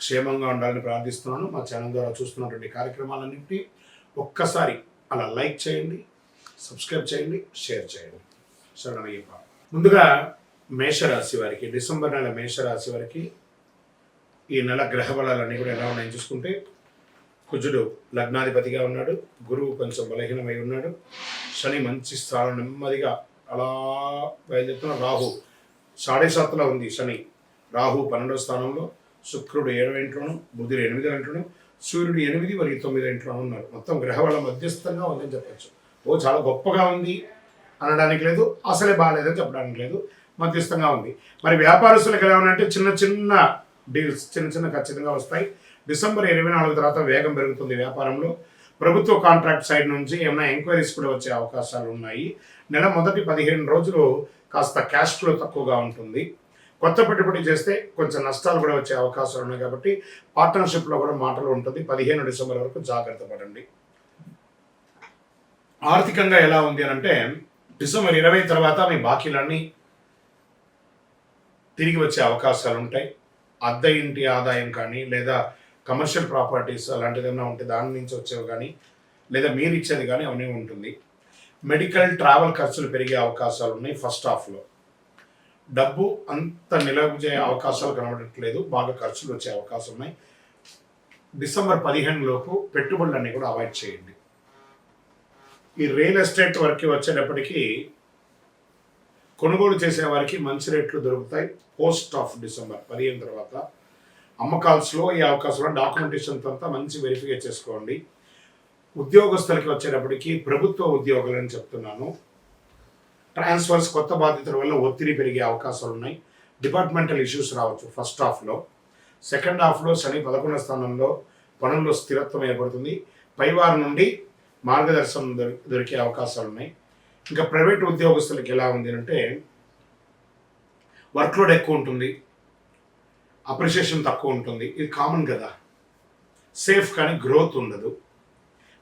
క్షేమంగా ఉండాలని ప్రార్థిస్తున్నాను. మా ఛానల్ ద్వారా చూస్తున్నటువంటి కార్యక్రమాలన్నింటినీ ఒక్కసారి అలా లైక్ చేయండి సబ్స్క్రైబ్ చేయండి షేర్ చేయండి. శరణయ్యప్ప ముందుగా మేషరాశి వారికి డిసెంబర్ నెల మేషరాశి వారికి ఈ నెల గ్రహ బలాలన్నీ కూడా ఎలా ఉన్నాయని చూసుకుంటే కుజుడు లగ్నాధిపతిగా ఉన్నాడు గురువు కొంచెం బలహీనమై ఉన్నాడు శని మంచి స్థానం నెమ్మదిగా అలా బయలుదేరుతున్న రాహు సాడే సాత్లో ఉంది శని రాహు పన్నెండో స్థానంలో శుక్రుడు ఏడవ ఇంట్లోను బుధుడు ఎనిమిది ఇంట్లోను సూర్యుడు ఎనిమిది మరియు తొమ్మిది ఇంట్లోనూ ఉన్నారు. మొత్తం గ్రహబల మధ్యస్థంగా ఉందని చెప్పచ్చు. ఓ చాలా గొప్పగా ఉంది అనడానికి లేదు అసలే బాగాలేదని చెప్పడానికి లేదు మధ్యస్థంగా ఉంది. మరి వ్యాపారస్తులకు ఎలా ఉన్నాయంటే చిన్న చిన్న డీల్స్ చిన్న చిన్న ఖచ్చితంగా వస్తాయి. డిసెంబర్ ఇరవై నాలుగు తర్వాత వేగం పెరుగుతుంది వ్యాపారంలో. ప్రభుత్వ కాంట్రాక్ట్ సైడ్ నుంచి ఏమైనా ఎంక్వైరీస్ కూడా వచ్చే అవకాశాలు ఉన్నాయి. నెల మొదటి పదిహేను రోజులు కాస్త క్యాష్ ఫ్లో తక్కువగా ఉంటుంది. కొత్త పెట్టుబడి చేస్తే కొంచెం నష్టాలు కూడా వచ్చే అవకాశాలు ఉన్నాయి కాబట్టి పార్ట్నర్షిప్లో కూడా మాటలు ఉంటుంది. పదిహేను డిసెంబర్ వరకు జాగ్రత్త పడండి. ఆర్థికంగా ఎలా ఉంది అని అంటే డిసెంబర్ ఇరవై తర్వాత మీ బాకీలన్నీ తిరిగి వచ్చే అవకాశాలు ఉంటాయి. అద్దె ఇంటి ఆదాయం కానీ లేదా కమర్షియల్ ప్రాపర్టీస్ అలాంటిది ఏమైనా ఉంటే దాని నుంచి వచ్చేవి కానీ లేదా మీరు ఇచ్చేది కానీ అవన్నీ ఉంటుంది. మెడికల్ ట్రావెల్ ఖర్చులు పెరిగే అవకాశాలు ఉన్నాయి ఫస్ట్ హాఫ్లో. డబ్బు అంత నిలవజే అవకాశాలు కనబడట్లేదు. బాగా ఖర్చులు వచ్చే అవకాశం ఉన్నాయి. డిసెంబర్ పదిహేను లోపు పెట్టుబడులన్నీ కూడా అవాయిడ్ చేయండి. ఈ రియల్ ఎస్టేట్ వరకు వచ్చేటప్పటికీ కొనుగోలు చేసే వారికి మంచి రేట్లు దొరుకుతాయి. పోస్ట్ ఆఫ్ డిసెంబర్ పదిహేను తర్వాత అమ్మకాలు స్లో అయ్యే అవకాశం డాక్యుమెంటేషన్ అంతా మంచి వెరిఫై చేసుకోండి. ఉద్యోగస్తులకి వచ్చేటప్పటికి ప్రభుత్వ ఉద్యోగులని చెప్తున్నాను. ట్రాన్స్ఫర్స్ కొత్త బాధ్యతల వల్ల ఒత్తిడి పెరిగే అవకాశాలు ఉన్నాయి. డిపార్ట్మెంటల్ ఇష్యూస్ రావచ్చు ఫస్ట్ హాఫ్లో సెకండ్ హాఫ్లో శని పదకొండవ స్థానంలో పనుల్లో స్థిరత్వం ఏర్పడుతుంది. పైవారి నుండి మార్గదర్శనం దొరి- దొరికే అవకాశాలు ఉన్నాయి. ఇంకా ప్రైవేట్ ఉద్యోగస్తులకు ఎలా ఉంది అంటే వర్క్లోడ్ ఎక్కువ ఉంటుంది. అప్రిషియేషన్ తక్కువ ఉంటుంది. ఇది కామన్ కదా. సేఫ్ కానీ గ్రోత్ ఉండదు.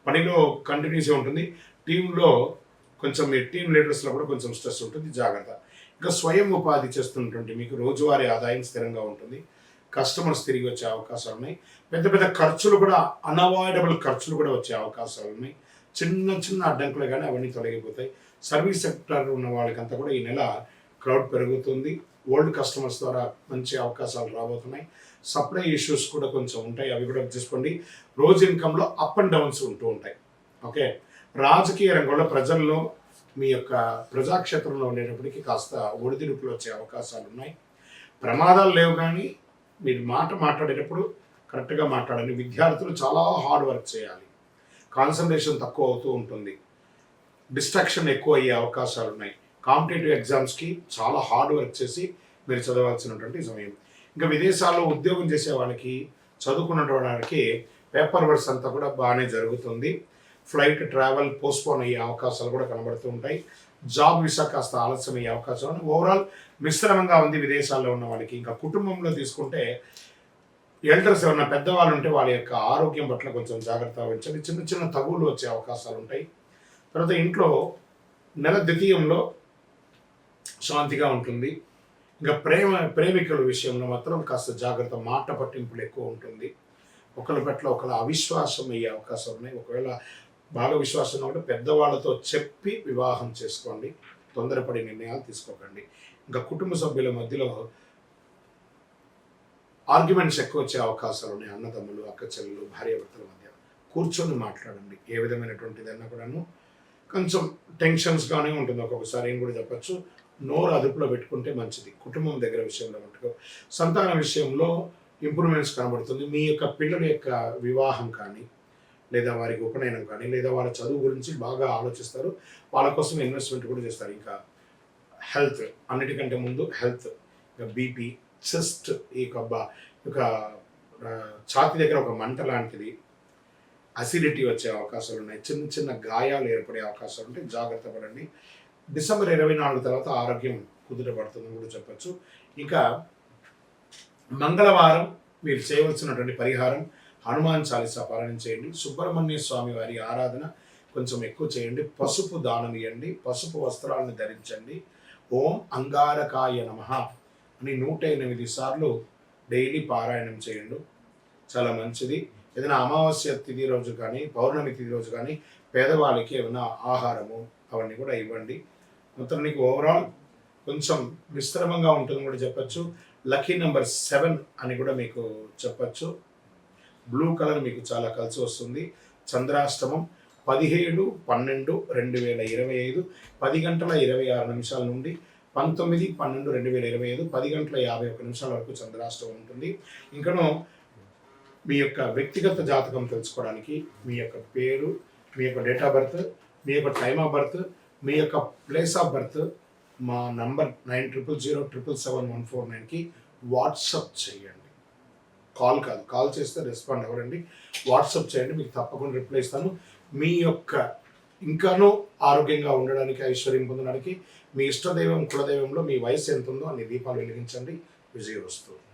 పనిలో కంటిన్యూస్గా ఉంటుంది. టీంలో కొంచెం మీ టీం లీడర్స్లో కూడా కొంచెం స్ట్రెస్ ఉంటుంది జాగ్రత్త. ఇంకా స్వయం ఉపాధి చేస్తున్నటువంటి మీకు రోజువారీ ఆదాయం స్థిరంగా ఉంటుంది. కస్టమర్స్ తిరిగి వచ్చే అవకాశాలు ఉన్నాయి. పెద్ద పెద్ద ఖర్చులు కూడా అన్అవాయిడబుల్ ఖర్చులు కూడా వచ్చే అవకాశాలు ఉన్నాయి. చిన్న చిన్న అడ్డంకులు కానీ అవన్నీ తొలగిపోతాయి. సర్వీస్ సెక్టర్ ఉన్న వాళ్ళకంతా కూడా ఈ నెల క్రౌడ్ పెరుగుతుంది. ఓల్డ్ కస్టమర్స్ ద్వారా మంచి అవకాశాలు రాబోతున్నాయి. సప్లై ఇష్యూస్ కూడా కొంచెం ఉంటాయి. అవి కూడా చూసుకోండి రోజు ఇన్కంలో అప్ అండ్ డౌన్స్ ఉంటూ ఉంటాయి. ఓకే రాజకీయ రంగంలో ప్రజల్లో మీ యొక్క ప్రజాక్షేత్రంలో ఉండేటప్పటికి కాస్త ఒడిదుడుకులు వచ్చే అవకాశాలు ఉన్నాయి. ప్రమాదాలు లేవు కానీ మీరు మాట మాట్లాడేటప్పుడు కరెక్ట్గా మాట్లాడండి. విద్యార్థులు చాలా హార్డ్ వర్క్ చేయాలి. కాన్సన్ట్రేషన్ తక్కువ అవుతూ ఉంటుంది. డిస్ట్రాక్షన్ ఎక్కువ అయ్యే అవకాశాలు ఉన్నాయి. కాంపిటేటివ్ ఎగ్జామ్స్కి చాలా హార్డ్ వర్క్ చేసి మీరు చదవాల్సినటువంటి సమయం. ఇంకా విదేశాల్లో ఉద్యోగం చేసే వాళ్ళకి చదువుకున్నటువంటి వాళ్ళకి పేపర్ వర్క్స్ అంతా కూడా బాగానే జరుగుతుంది. ఫ్లైట్ ట్రావెల్ పోస్ట్పోన్ అయ్యే అవకాశాలు కూడా కనబడుతూ ఉంటాయి. జాబ్ వీసా కాస్త ఆలస్యం అయ్యే అవకాశం ఓవరాల్ మిశ్రమంగా ఉంది విదేశాల్లో ఉన్న వాళ్ళకి. ఇంకా కుటుంబంలో తీసుకుంటే ఎల్డర్స్ ఏమైనా పెద్దవాళ్ళు ఉంటే వాళ్ళ యొక్క ఆరోగ్యం పట్ల కొంచెం జాగ్రత్త వహించండి చిన్న చిన్న తగువులు వచ్చే అవకాశాలు ఉంటాయి. తర్వాత ఇంట్లో నెల ద్వితీయంలో శాంతిగా ఉంటుంది. ఇంకా ప్రేమ ప్రేమికుల విషయంలో మాత్రం కాస్త జాగ్రత్త మాట పట్టింపులు ఎక్కువ ఉంటుంది. ఒకరి పట్ల ఒకళ్ళ అవిశ్వాసం అయ్యే అవకాశం ఉన్నాయి. ఒకవేళ బాగా విశ్వాసం ఉంటే పెద్దవాళ్ళతో చెప్పి వివాహం చేసుకోండి. తొందరపడి నిర్ణయాలు తీసుకోకండి. ఇంకా కుటుంబ సభ్యుల మధ్యలో ఆర్గ్యుమెంట్స్ ఎక్కువ వచ్చే అవకాశాలు ఉన్నాయి. అన్నదమ్ములు అక్క చెల్లెలు భార్యాభర్తల మధ్య. కూర్చొని మాట్లాడండి. ఏ విధమైనటువంటిదన్నా కూడాను కొంచెం టెన్షన్స్గానే ఉంటుంది. ఒక్కొక్కసారి ఏం కూడా చెప్పచ్చు. నోరు అదుపులో పెట్టుకుంటే మంచిది. కుటుంబం దగ్గర విషయంలో మటుకు. సంతాన విషయంలో ఇంప్రూవ్మెంట్స్ కనబడుతుంది. మీ యొక్క పిల్లల యొక్క వివాహం కానీ లేదా వారికి ఉపనయనం కానీ లేదా వాళ్ళ చదువు గురించి బాగా ఆలోచిస్తారు. వాళ్ళ కోసం ఇన్వెస్ట్మెంట్ కూడా చేస్తారు. ఇంకా హెల్త్ అన్నిటికంటే ముందు హెల్త్ ఇంకా బీపీ చెస్ట్ ఈ యొక్క ఒక ఛాతి దగ్గర ఒక మంట లాంటిది. అసిడిటీ వచ్చే అవకాశాలు ఉన్నాయి. చిన్న చిన్న గాయాలు ఏర్పడే అవకాశాలు ఉంటాయి జాగ్రత్త పడండి. డిసెంబర్ ఇరవై నాలుగు తర్వాత ఆరోగ్యం కుదుటపడుతుందని కూడా చెప్పచ్చు. ఇంకా మంగళవారం మీరు చేయవలసినటువంటి పరిహారం హనుమాన్ చాలీసా పారాయణ చేయండి. సుబ్రహ్మణ్య స్వామి వారి ఆరాధన కొంచెం ఎక్కువ చేయండి. పసుపు దానం ఇవ్వండి పసుపు వస్త్రాలను ధరించండి. ఓం అంగారకాయ నమ అని నూట ఎనిమిది సార్లు డైలీ పారాయణం చేయండి. చాలా మంచిది. ఏదైనా అమావాస్య తిథి రోజు కానీ పౌర్ణమి తిథి రోజు కానీ పేదవాళ్ళకి ఏమైనా ఆహారము అవన్నీ కూడా ఇవ్వండి. మొత్తం నీకు ఓవరాల్ కొంచెం మిశ్రమంగా ఉంటుందని కూడా చెప్పచ్చు. లక్కీ నెంబర్ సెవెన్ అని కూడా మీకు చెప్పచ్చు. బ్లూ కలర్ మీకు చాలా కలిసి వస్తుంది. చంద్రాష్టమం పదిహేడు పన్నెండు రెండు వేల ఇరవై ఐదు పది గంటల ఇరవై ఆరు నిమిషాల నుండి పంతొమ్మిది పన్నెండు రెండు వేల ఇరవై ఐదు పది గంటల యాభై ఒక నిమిషాల వరకు చంద్రాష్టమం ఉంటుంది. ఇంకను మీ యొక్క వ్యక్తిగత జాతకం తెలుసుకోవడానికి మీ యొక్క పేరు మీ యొక్క డేట్ ఆఫ్ బర్త్ మీ యొక్క టైమ్ ఆఫ్ బర్త్ మీ యొక్క ప్లేస్ ఆఫ్ బర్త్ మా number nine triple zero triple seven one four నైన్కి వాట్సప్ చేయండి. కాల్ కాదు. కాల్ చేస్తే రెస్పాండ్ అవ్వరండి. వాట్సప్ చేయండి మీకు తప్పకుండా రిప్లై ఇస్తాను. మీ యొక్క ఇంకానూ ఆరోగ్యంగా ఉండడానికి ఐశ్వర్యం పొందడానికి మీ ఇష్టదైవం కులదైవంలో మీ వయసు ఎంత ఉందో అన్ని దీపాలు వెలిగించండి. విజయ వస్తువు